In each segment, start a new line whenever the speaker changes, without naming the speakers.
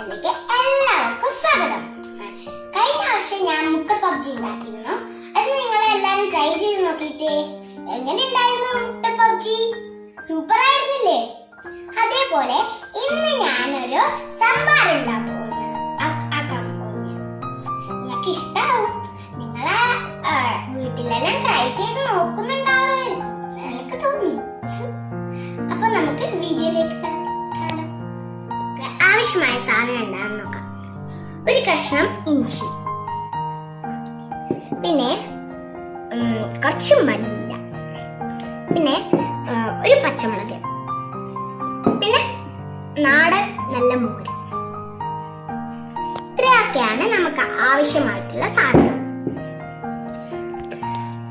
ചാനലിലേക്ക് എല്ലാവർക്കും സ്വാഗതം. കഴിഞ്ഞ ആഴ്ച ഞാൻ മുട്ട പബ്ജി ഉണ്ടാക്കിയിരുന്നു. അത് നിങ്ങൾ എല്ലാരും ട്രൈ ചെയ്ത് നോക്കിയിട്ടേ. എങ്ങനെ ഉണ്ടായിരുന്നു മുട്ട പബ്ജി സൂപ്പർ ആയിരുന്നില്ലേ? അതേപോലെ ഇന്ന് ഞാനൊരു സംഭാര ഉണ്ടാക്കും നിങ്ങൾക്ക് ഇഷ്ടാവും നിങ്ങളെ വീട്ടിലെല്ലാം ട്രൈ ചെയ്ത് നോക്കുന്നുണ്ടോ? ആവശ്യമായ സാധനം എന്താണെന്ന് നോക്കാം. ഒരു കഷ്ണം ഇഞ്ചി. പിന്നെ കുറച്ച് മല്ലിയില. പിന്നെ ഒരു പച്ചമുളക്. പിന്നെ നാടൻ നല്ല മോര്. ഇത്രയൊക്കെയാണ് നമുക്ക് ആവശ്യമായിട്ടുള്ള സാധനം.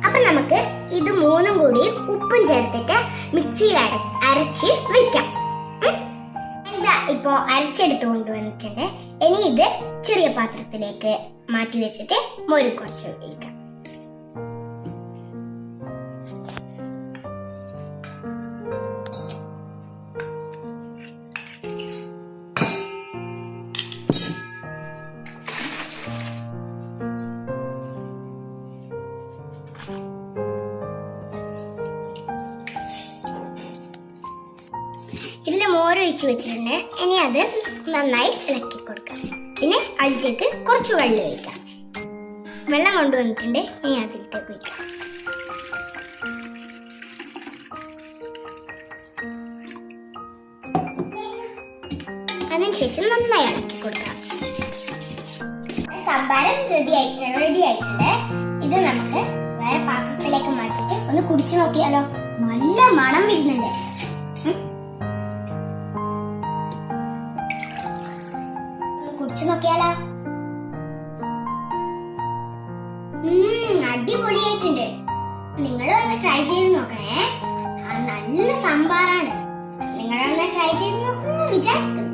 അപ്പൊ നമുക്ക് ഇത് മൂന്നും കൂടി ഉപ്പും ചേർത്തിട്ട് മിക്സിയിൽ അര- അരച്ച് വെക്കാം. ഉം. ഇതാ ഇപ്പോ അരച്ചെടുത്ത് കൊണ്ടുവന്നിട്ടുണ്ട് ഇനി ഇത് ചെറിയ പാത്രത്തിലേക്ക് മാറ്റി വെച്ചിട്ട് മോര് കുറച്ച് ഒഴിക്കാം. ഇതിൽ മോരൊഴിച്ച് വെച്ചിട്ടുണ്ട്. ഇനി അത് നന്നായി ഇളക്കി കൊടുക്കാം. പിന്നെ അതിലേക്ക് കുറച്ച് വെള്ളം ഒഴിക്കാം. വെള്ളം കൊണ്ടുവന്നിട്ടുണ്ട്. ഇനി അതിലേക്ക് ഒഴിക്കാം. അതിനുശേഷം നന്നായി ഇളക്കി കൊടുക്കാം. സംഭാരം റെഡി റെഡിയായിട്ടുണ്ട് റെഡി ആയിട്ടുണ്ട്. ഇത് നമുക്ക് വേറെ പാത്രത്തിലേക്ക് മാറ്റിയിട്ട് ഒന്ന് കുടിച്ചു നോക്കിയാലോ. നല്ല മണം വരുന്നുണ്ട്. കുടിച്ചു നോക്കിയാലോ അടിപൊളിയായിട്ടുണ്ട്. നിങ്ങൾ ഒന്ന് ട്രൈ ചെയ്ത് നോക്കണേ. നല്ല സാമ്പാറാണ്. നിങ്ങളൊന്ന് ട്രൈ ചെയ്ത് നോക്കുന്നു വിചാരിക്കുന്നു.